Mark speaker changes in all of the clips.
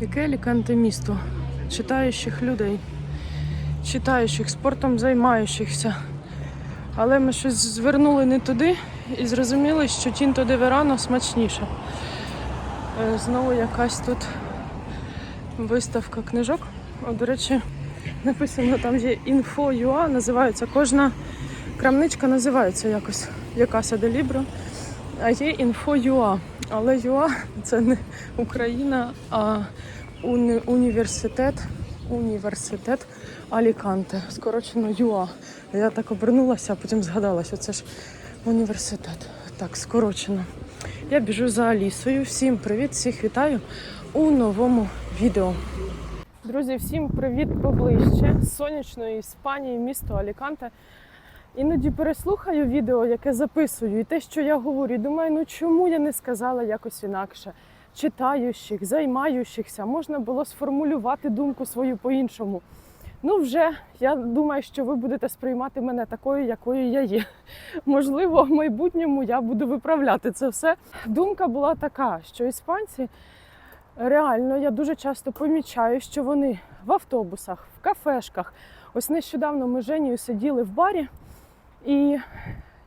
Speaker 1: Яке Аліканте місто читаючих людей, читаючих, спортом займаючихся. Але ми щось звернули не туди і зрозуміли, що Тінто де Верано смачніше. Е, Знову якась тут виставка книжок. О, до речі, написано там є інфо.ua, називається. Кожна крамничка називається якось якася де Лібро. А є інфо.ua. Але ЮА це не Україна, а уні- університет, університет Аліканте. Скорочено ЮА. Я так обернулася, а потім згадала, що це ж університет. Так, скорочено. Я біжу за Алісою. Всім привіт, всіх вітаю у новому відео. Друзі, всім привіт поближче сонячної Іспанії, місто Аліканте. Іноді переслухаю відео, яке записую, і те, що я говорю, думаю, ну чому я не сказала якось інакше. Читаючих, займаючихся, можна було сформулювати думку свою по-іншому. Ну, вже я думаю, що ви будете сприймати мене такою, якою я є. Можливо, в майбутньому я буду виправляти це все. Думка була така, що іспанці реально я дуже часто помічаю, що вони в автобусах, в кафешках. Ось нещодавно ми з Женєю сиділи в барі. І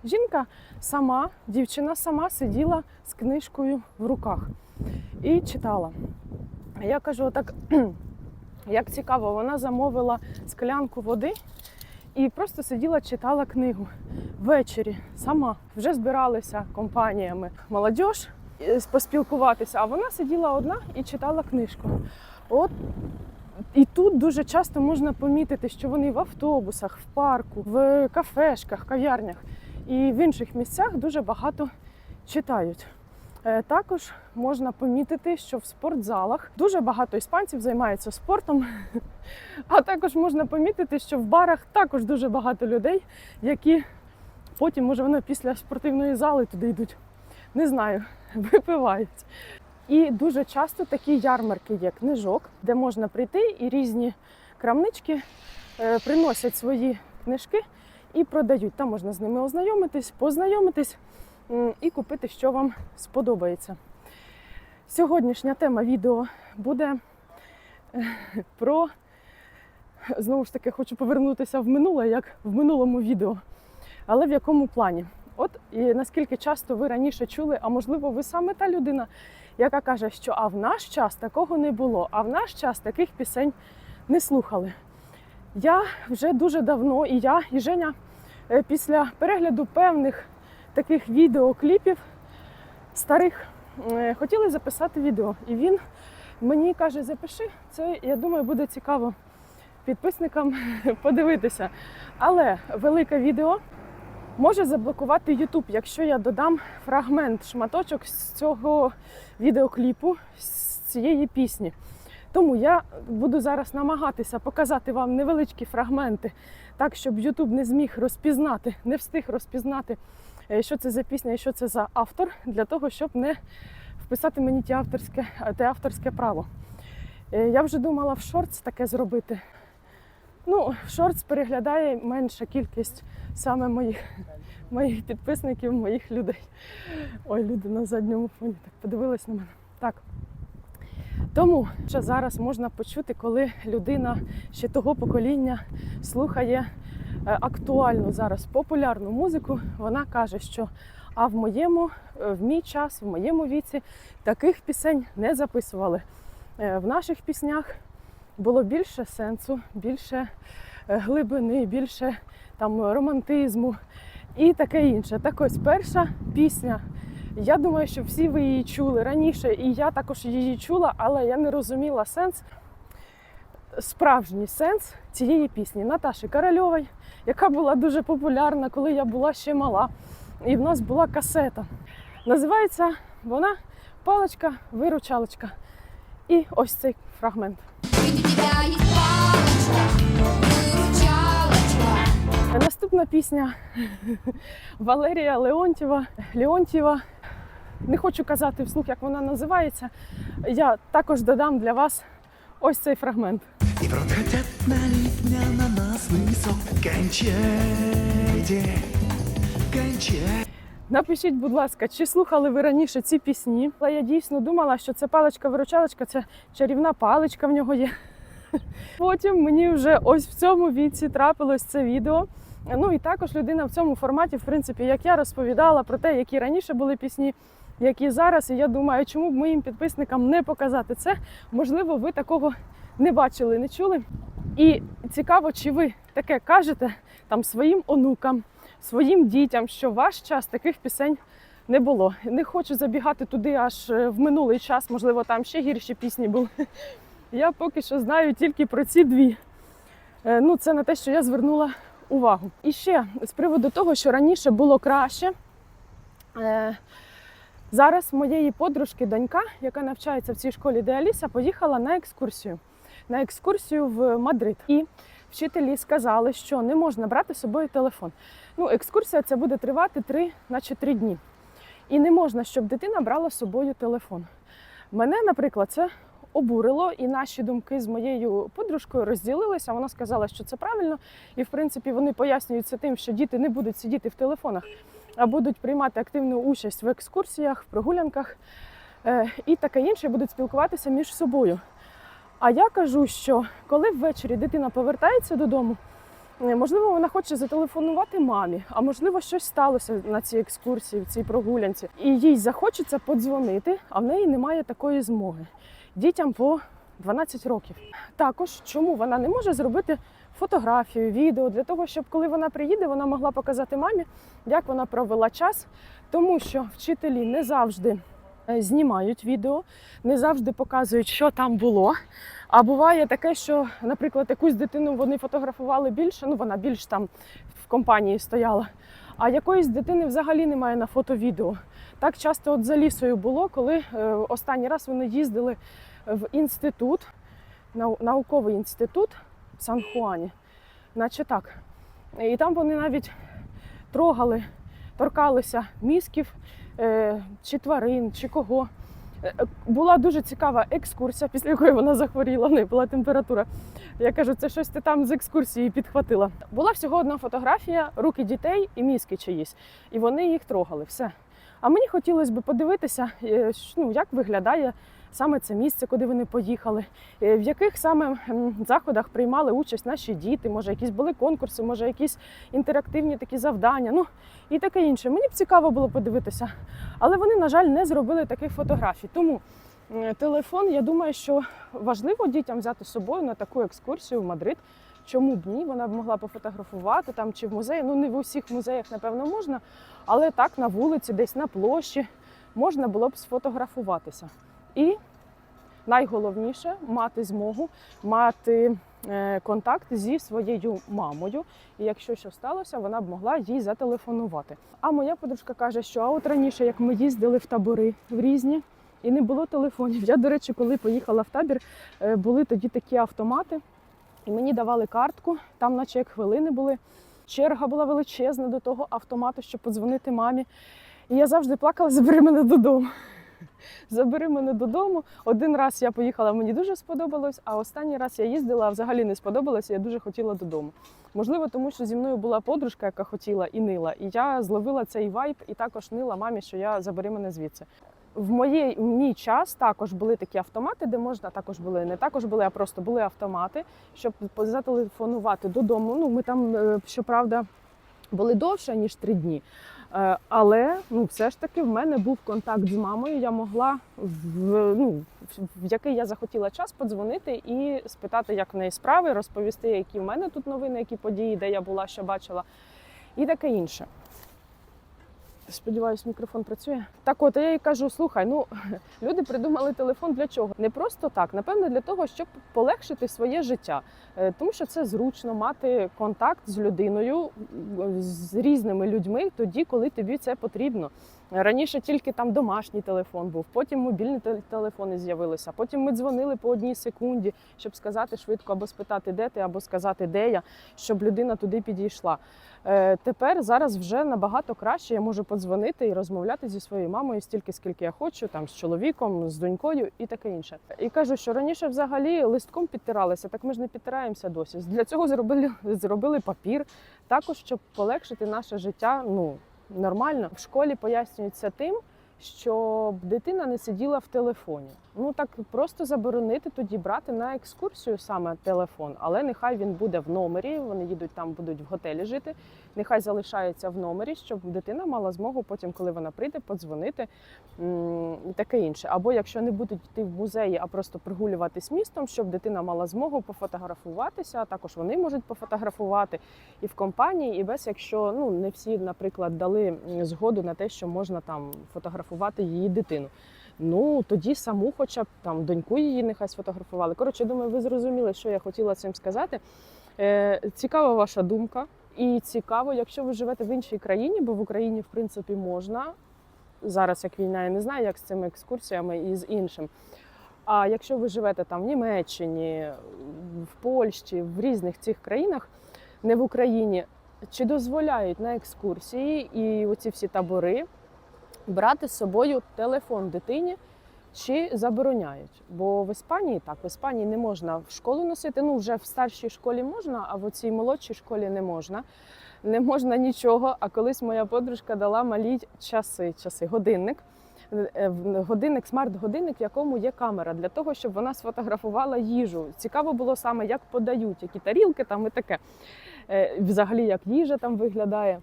Speaker 1: жінка сама, дівчина сама сиділа з книжкою в руках і читала. Я кажу, отак, як цікаво, вона замовила склянку води і просто сиділа, читала книгу ввечері сама. Вже збиралися компаніями молодіж е, поспілкуватися, а вона сиділа одна і читала книжку. От і тут дуже часто можна помітити, що вони в автобусах, в парку, в кафешках, кав'ярнях і в інших місцях дуже багато читають. Е, Також можна помітити, що в спортзалах дуже багато іспанців займаються спортом. А також можна помітити, що в барах також дуже багато людей, які потім, може, вони після спортивної зали туди йдуть. Не знаю, випивають. І дуже часто такі ярмарки є книжок, де можна прийти і різні крамнички е, приносять свої книжки і продають. Там можна з ними ознайомитись, познайомитись і купити, що вам сподобається. Сьогоднішня тема відео буде е, про знову ж таки хочу повернутися в минуле, як в минулому відео. Але в якому плані? От і наскільки часто ви раніше чули, а можливо, ви саме та людина, яка каже, що а в наш час такого не було, а в наш час таких пісень не слухали. Я вже дуже давно, і я, і Женя, е, після перегляду певних таких відеокліпів старих е, хотіли записати відео. І він мені каже: запиши, це я думаю, буде цікаво підписникам подивитися. Але велике відео може заблокувати YouTube, якщо я додам фрагмент, шматочок з цього відеокліпу, з цієї пісні. Тому я буду зараз намагатися показати вам невеличкі фрагменти, так щоб YouTube не зміг розпізнати, не встиг розпізнати, е, що це за пісня і що це за автор, для того, щоб не вписати мені ті авторське, те авторське право. Е, Я вже думала в шортс таке зробити. Ну, шортс переглядає менша кількість саме моїх, моїх підписників, моїх людей. Ой, люди на задньому фоні так подивились на мене. Так. Тому що зараз можна почути, коли людина ще того покоління слухає е, актуальну зараз популярну музику, вона каже, що а в моєму, е, в мій час, в моєму віці таких пісень не записували. Е, В наших піснях було більше сенсу, більше е, глибини, більше там романтизму і таке інше. Так ось перша пісня. Я думаю, що всі ви її чули раніше, і я також її чула, але я не розуміла сенс, справжній сенс цієї пісні Наташі Корольової, яка була дуже популярна, коли я була ще мала. І в нас була касета. Називається вона Паличка-виручалочка. І ось цей фрагмент. Наступна пісня Валерія Леонтьєва. Леонтьєва. Не хочу казати вслух, як вона називається. Я також додам для вас ось цей фрагмент.
Speaker 2: И проходят налить ананасный сок Кончайте, кончайте
Speaker 1: Напишіть, будь ласка, чи слухали ви раніше ці пісні? Але я дійсно думала, що це паличка-виручалочка, це чарівна паличка в нього є. Потім мені вже ось в цьому віці трапилось це відео. Ну і також людина в цьому форматі, в принципі, як я розповідала про те, які раніше були пісні, які зараз. І я думаю, чому б моїм підписникам не показати це? Можливо, ви такого не бачили, не чули. І цікаво, чи ви таке кажете там своїм онукам, своїм дітям, що ваш час таких пісень не було. Не хочу забігати туди аж е, в минулий час, можливо, там ще гірші пісні були. Я поки що знаю тільки про ці дві. Е, Ну, це на те, що я звернула увагу. І ще з приводу того, що раніше було краще. Е, Зараз моєї подружки донька, яка навчається в цій школі, де Аліса, поїхала на екскурсію. На екскурсію в Мадрид. І вчителі сказали, що не можна брати з собою телефон. Ну, екскурсія ця буде тривати 3, наче 3 дні. І не можна, щоб дитина брала з собою телефон. Мене, наприклад, це обурило, і наші думки з моєю подружкою розділилися. Вона сказала, що це правильно, і в принципі вони пояснюють це тим, що діти не будуть сидіти в телефонах, а будуть приймати активну участь в екскурсіях, в прогулянках е, і таке інше, будуть спілкуватися між собою. А я кажу, що коли ввечері дитина повертається додому, е, можливо, вона хоче зателефонувати мамі, а можливо, щось сталося на цій екскурсії, в цій прогулянці, і їй захочеться подзвонити, а в неї немає такої змоги. Дітям по 12 років. Також чому вона не може зробити фотографію, відео для того, щоб коли вона приїде, вона могла показати мамі, як вона провела час, тому що вчителі не завжди е, знімають відео, не завжди показують, що там було. А буває таке, що, наприклад, якусь дитину вони фотографували більше, ну вона більш там в компанії стояла. А якоїсь дитини взагалі немає на фото-відео. Так часто от за лісою було, коли е, останній раз вони їздили в інститут, нау- науковий інститут в Сан-Хуані, наче так. І там вони навіть трогали, торкалися мізків е, чи тварин, чи кого. Е, Була дуже цікава екскурсія, після якої вона захворіла, в неї була температура. Я кажу, це щось ти там з екскурсії підхватила. Була всього одна фотографія, руки дітей і мізки чиїсь. І вони їх трогали. Все. А мені хотілося б подивитися, е, ну, як виглядає саме це місце, куди вони поїхали, е, в яких саме заходах приймали участь наші діти, може, якісь були конкурси, може, якісь інтерактивні такі завдання, ну і таке інше. Мені б цікаво було подивитися. Але вони, на жаль, не зробили таких фотографій. Тому телефон, я думаю, що важливо дітям взяти з собою на таку екскурсію в Мадрид. Чому б ні? Вона б могла пофотографувати там чи в музеї. Ну не в усіх музеях, напевно, можна, але так на вулиці, десь на площі можна було б сфотографуватися. І найголовніше мати змогу мати е, контакт зі своєю мамою. І якщо що сталося, вона б могла їй зателефонувати. А моя подружка каже, що а от раніше, як ми їздили в табори в різні. І не було телефонів. Я, до речі, коли поїхала в табір, е, були тоді такі автомати, і мені давали картку, там, наче як хвилини були. Черга була величезна до того автомату, щоб подзвонити мамі. І я завжди плакала, забери мене додому. Забери мене додому. Один раз я поїхала, мені дуже сподобалось, а останній раз я їздила, а взагалі не сподобалося, я дуже хотіла додому. Можливо, тому що зі мною була подружка, яка хотіла і нила. І я зловила цей вайб і також нила мамі, що я забери мене звідси. В моїй в мій час також були такі автомати, де можна також були не також були, а просто були автомати, щоб зателефонувати додому. Ну ми там, е, щоправда, були довше ніж три дні. Е, Але ну, все ж таки в мене був контакт з мамою. Я могла в, ну, в який я захотіла час подзвонити і спитати, як в неї справи, розповісти, які в мене тут новини, які події, де я була, що бачила, і таке інше. Сподіваюсь, мікрофон працює. Так от я їй кажу: слухай, ну люди придумали телефон для чого? Не просто так, напевно, для того, щоб полегшити своє життя, Е, тому що це зручно мати контакт з людиною, з різними людьми тоді, коли тобі це потрібно. Раніше тільки там домашній телефон був, потім мобільні те- телефони з'явилися. Потім ми дзвонили по одній секунді, щоб сказати швидко або спитати, де ти, або сказати, де я, щоб людина туди підійшла. Е, Тепер зараз вже набагато краще. Я можу подзвонити і розмовляти зі своєю мамою стільки, скільки я хочу, там з чоловіком, з донькою і таке інше. І кажу, що раніше взагалі листком підтиралися, так ми ж не підтираємося досі. Для цього зробили, зробили папір, також щоб полегшити наше життя. Ну нормально. В школі пояснюється тим, щоб дитина не сиділа в телефоні. Ну так просто заборонити тоді брати на екскурсію саме телефон, але нехай він буде в номері. Вони їдуть там, будуть в готелі жити. Нехай залишається в номері, щоб дитина мала змогу потім, коли вона прийде, подзвонити і таке інше. Або якщо не будуть йти в музеї, а просто прогулюватись містом, щоб дитина мала змогу пофотографуватися. а Також вони можуть пофотографувати і в компанії, і без якщо ну не всі, наприклад, дали згоду на те, що можна там фотографувати її дитину. Ну тоді саму, хоча б там доньку її нехай сфотографували. Коротше, думаю, ви зрозуміли, що я хотіла цим сказати. Е, цікава ваша думка. І цікаво, якщо ви живете в іншій країні, бо в Україні, в принципі, можна. Зараз як війна, я не знаю, як з цими екскурсіями і з іншим. А якщо ви живете там в Німеччині, в Польщі, в різних цих країнах, не в Україні, чи дозволяють на екскурсії і оці всі табори брати з собою телефон дитині, чи забороняють? Бо в Іспанії так, в Іспанії не можна в школу носити. Ну, вже в старшій школі можна, а в цій молодшій школі не можна. Не можна нічого. А колись моя подружка дала малій часи, часи, годинник. Е, Годинник, смарт-годинник, в якому є камера, для того, щоб вона сфотографувала їжу. Цікаво було саме, як подають, які тарілки там і таке. Е, Взагалі, як їжа там виглядає.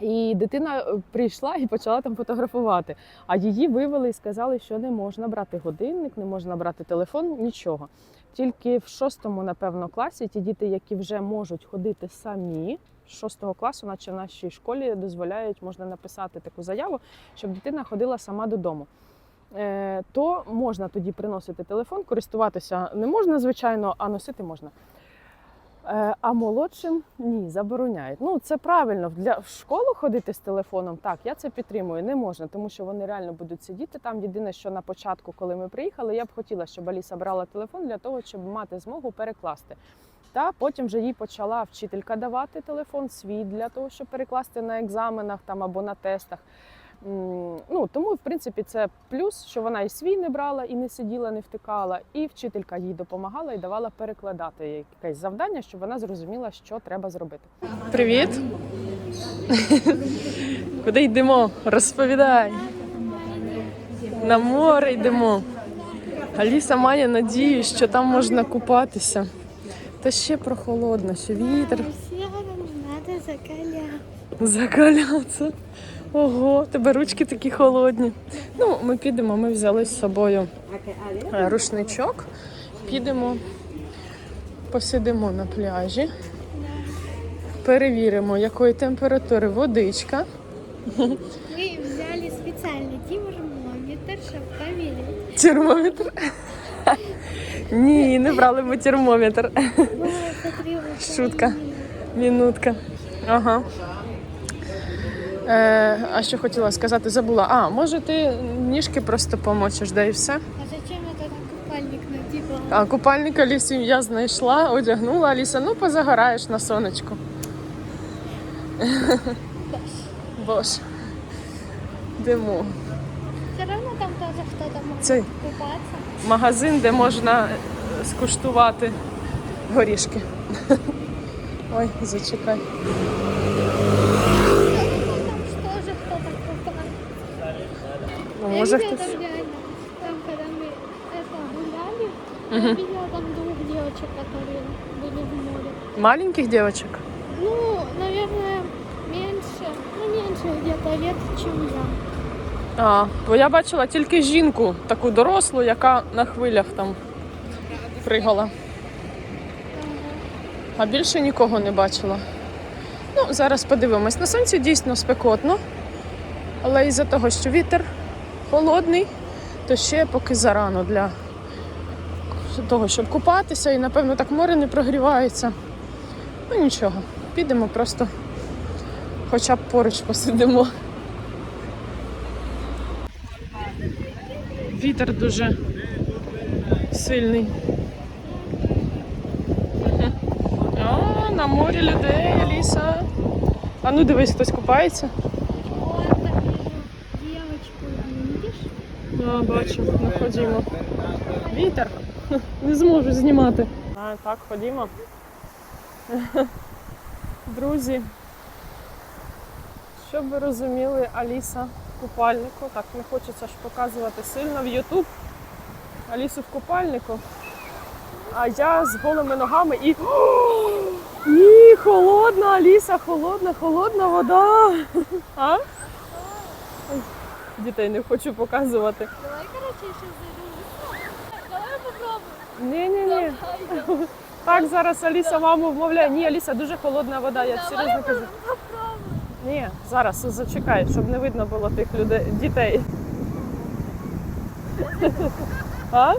Speaker 1: І дитина е, прийшла і почала там фотографувати. А її вивели і сказали, що не можна брати годинник, не можна брати телефон, нічого. Тільки в шостому, напевно, класі ті діти, які вже можуть ходити самі, шостого класу, наче в нашій школі дозволяють, можна написати таку заяву, щоб дитина ходила сама додому. Е, То можна тоді приносити телефон, користуватися не можна, звичайно, а носити можна. Е, А молодшим ні, забороняють. Ну це правильно. Для в школу ходити з телефоном. Так, я це підтримую. Не можна, тому що вони реально будуть сидіти там. Єдине, що на початку, коли ми приїхали, я б хотіла, щоб Аліса брала телефон для того, щоб мати змогу перекласти. Та потім вже їй почала вчителька давати телефон свій для того, щоб перекласти на екзаменах там або на тестах. Ну тому, в принципі, це плюс, що вона і свій не брала, і не сиділа, не втикала, і вчителька їй допомагала і давала перекладати якесь завдання, щоб вона зрозуміла, що треба зробити. Привіт! Куди йдемо? Розповідай. На море йдемо. Аліса має надію, що там можна купатися. Та ще прохолодно, ще вітер. Закалятися. Ого, тебе ручки такі холодні. Ну, ми підемо, ми взяли з собою е, рушничок. Підемо, посидимо на пляжі, перевіримо, якої температури водичка.
Speaker 3: Мы взяли специальный термометр, чтобы проверить.
Speaker 1: Термометр. Ні, не брали ми термометр.
Speaker 3: Ну, смотри, вот
Speaker 1: Шутка. Минутка. Ага. Е, а що хотіла сказати, забула. А, може ти ніжки просто помочиш, да і все.
Speaker 3: А зачем это на купальник надевала?
Speaker 1: А купальник Алісі я знайшла, одягнула Аліса, ну позагораєш на сонечку. Бож. Йдемо.
Speaker 3: Все равно там тоже кто-то может
Speaker 1: Цей
Speaker 3: купаться.
Speaker 1: магазин, де можна скуштувати горішки. Ой, зачекай. Ну,
Speaker 3: Я
Speaker 1: може
Speaker 3: видела
Speaker 1: хтось.
Speaker 3: там реально, там когда мы это гуляли, я видела там двух девочек, которые были в море.
Speaker 1: Маленьких дівчаток?
Speaker 3: Ну, наверное, меньше, ну меньше где-то лет, чем я.
Speaker 1: А, бо я бачила тільки жінку, таку дорослу, яка на хвилях там пригала. А більше нікого не бачила. Ну, зараз подивимось. На сонці дійсно спекотно, але із-за того, що вітер холодний, то ще поки зарано для того, щоб купатися, і напевно так море не прогрівається. Ну нічого, підемо просто хоча б поруч посидимо. Вітер дуже сильний. О, на морі людей, Аліса. А ну дивись, хтось купається.
Speaker 3: Видишь?
Speaker 1: Бачу, ну ходімо. Вітер. Не зможу знімати. А, так, ходімо. Друзі. Щоб ви розуміли, Аліса в купальнику. Так, не хочеться ж показувати сильно в Ютуб. Алісу в купальнику. А я з голими ногами і. Ні, холодна, Аліса, холодна, холодна вода. А? Дітей не хочу показувати.
Speaker 3: Давай, короче, еще зайду. Давай попробуем.
Speaker 1: Ні, ні, ні. Так зараз Аліса маму вмовляє. Ні, Аліса, дуже холодна вода, я серйозно кажу. Ні, зараз зачекай, щоб не видно було тих людей, дітей. А?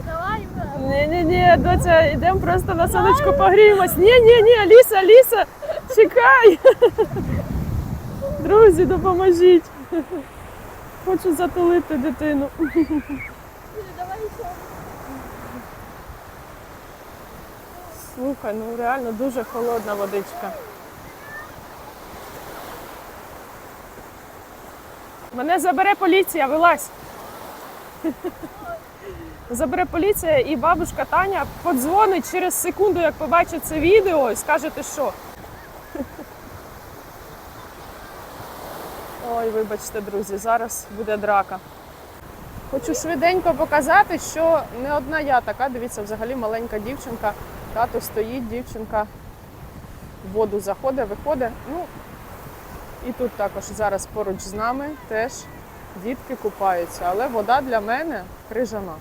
Speaker 1: Ні, ні, ні, доця, йдемо просто на сонечку погріємось. Ні, ні, ні, Аліса, Аліса, чекай. Друзі, допоможіть. Хочу затулити дитину.
Speaker 3: Давай еще.
Speaker 1: Слухай, ну реально дуже холодна водичка. Мене забере поліція, вилазь. Забере поліція і бабушка Таня подзвонить через секунду, як побачить це відео, і скаже, ти що. Ой, вибачте, друзі, зараз буде драка. Хочу швиденько показати, що не одна я така. Дивіться, взагалі маленька дівчинка. Тато стоїть, дівчинка в воду заходить, виходить. Ну, і тут також зараз поруч з нами теж дітки купаються. Але вода для мене крижана.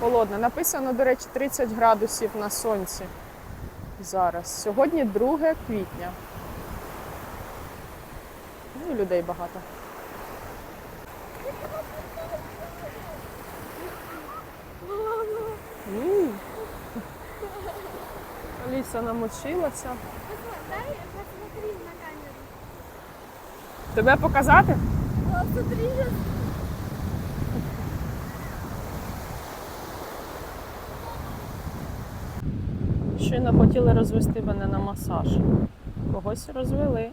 Speaker 1: Холодна. Написано, до речі, 30 градусів на сонці зараз. Сьогодні 2 квітня. Ну, людей багато. М. Аліса намочилася. Тебе показати? Щойно хотіли розвести мене на масаж. Когось розвели.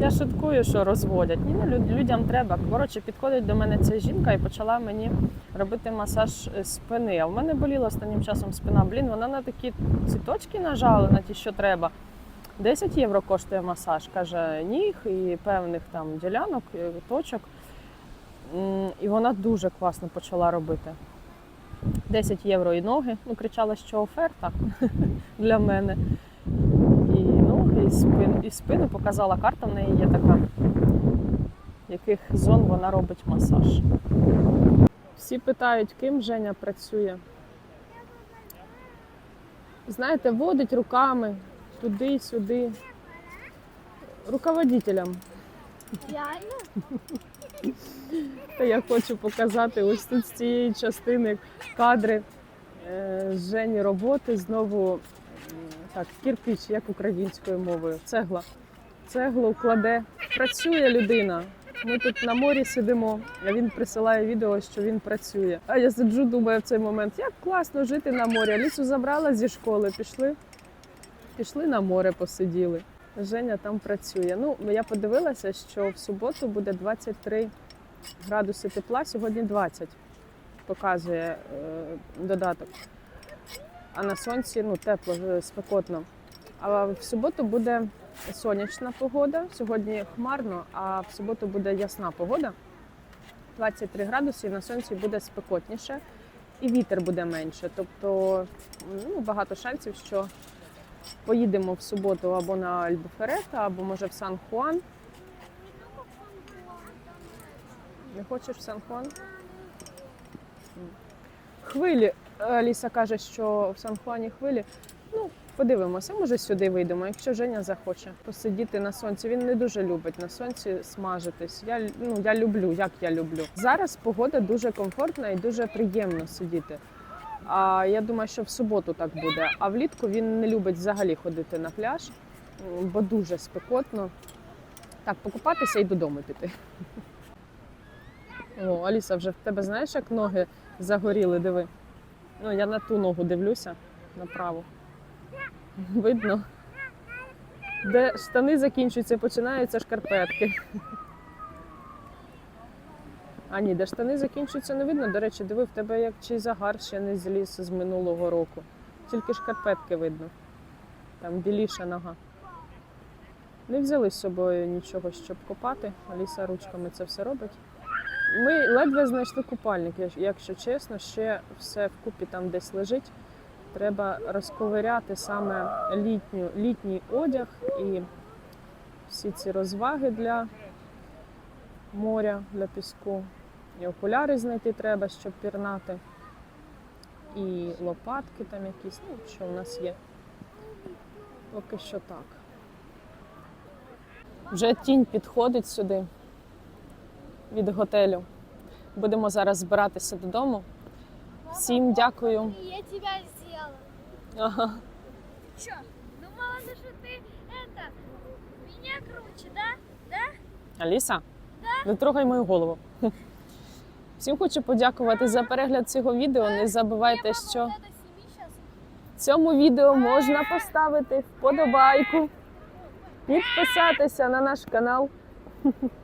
Speaker 1: Я шуткую, що розводять. Ні, ну, людям треба. Коротше, підходить до мене ця жінка і почала мені робити масаж е, спини. А в мене боліла останнім часом спина. Блін, вона на такі ці точки нажала, на ті, що треба. 10 євро коштує масаж, каже, ніг і певних там ділянок, е, точок. І вона дуже класно почала робити. 10 євро і ноги. Ну, кричала, що оферта для мене. І спину, і спину показала карта, в неї є така, яких зон вона робить масаж. Всі питають, ким Женя працює. Знаєте, водить руками туди-сюди. Руководителем.
Speaker 3: Реально?
Speaker 1: Та я хочу показати ось тут з цієї частини кадри е, Жені роботи. Знову так, кірпіч, як українською мовою. Цегла. Цеглу кладе. Працює людина. Ми тут на морі сидимо, а він присилає відео, що він працює. А я сиджу, думаю в цей момент, як класно жити на морі. Алісу забрала зі школи, пішли, пішли на море, посиділи. Женя там працює. Ну, я подивилася, що в суботу буде 23 градуси тепла, сьогодні 20 показує е, додаток. А на сонці ну, тепло, е, спекотно. А в суботу буде сонячна погода. Сьогодні хмарно, а в суботу буде ясна погода. 23 градуси, і на сонці буде спекотніше, і вітер буде менше. Тобто ну, багато шансів, що поїдемо в суботу або на Альбуферета, або може в Сан-Хуан. Не хочеш в Сан-Хуан? Хвилі. Аліса каже, що в Сан-Хуані хвилі. Ну, подивимося, може сюди вийдемо, якщо Женя захоче посидіти на сонці. Він не дуже любить на сонці смажитись. Я, ну, я люблю, як я люблю. Зараз погода дуже комфортна і дуже приємно сидіти. А я думаю, що в суботу так буде. А влітку він не любить взагалі ходити на пляж, бо дуже спекотно. Так, покупатися і додому піти. О, Аліса, вже в тебе знаєш, як ноги загоріли, диви. Ну, я на ту ногу дивлюся, направо. Видно. Де штани закінчуються, починаються шкарпетки. А ні, де штани закінчуються, не видно. До речі, диви, в тебе як чий загар ще не зліз з минулого року. Тільки шкарпетки видно. Там біліша нога. Не взяли з собою нічого, щоб копати. Аліса ручками це все робить. Ми ледве знайшли купальник, якщо чесно, ще все вкупі там десь лежить. Треба розковиряти саме літню, літній одяг і всі ці розваги для моря, для піску. І окуляри знайти треба, щоб пірнати. І лопатки там якісь, ну, що в нас є. Поки що так. Вже тінь підходить сюди від готелю. Будемо зараз збиратися додому. Всім дякую.
Speaker 3: Я тебя сделала.
Speaker 1: Ага.
Speaker 3: Чё? Думала, ну, что ты это меня круче, да?
Speaker 1: Аліса, не трогай мою голову. Всім хочу подякувати за перегляд цього відео. Не забувайте, що
Speaker 3: Надо сними сейчас.
Speaker 1: цьому відео можна поставити вподобайку, підписатися на наш канал.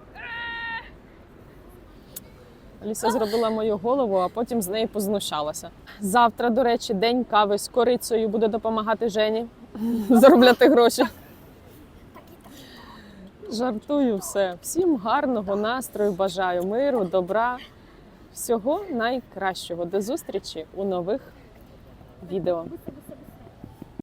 Speaker 1: Аліса зробила мою голову, а потім з неї познущалася. Завтра, до речі, день кави з корицею буде допомагати Жені заробляти гроші. Жартую все. Всім гарного настрою бажаю, миру, добра, всього найкращого. До зустрічі у нових відео.
Speaker 3: Быстро, быстро, быстро.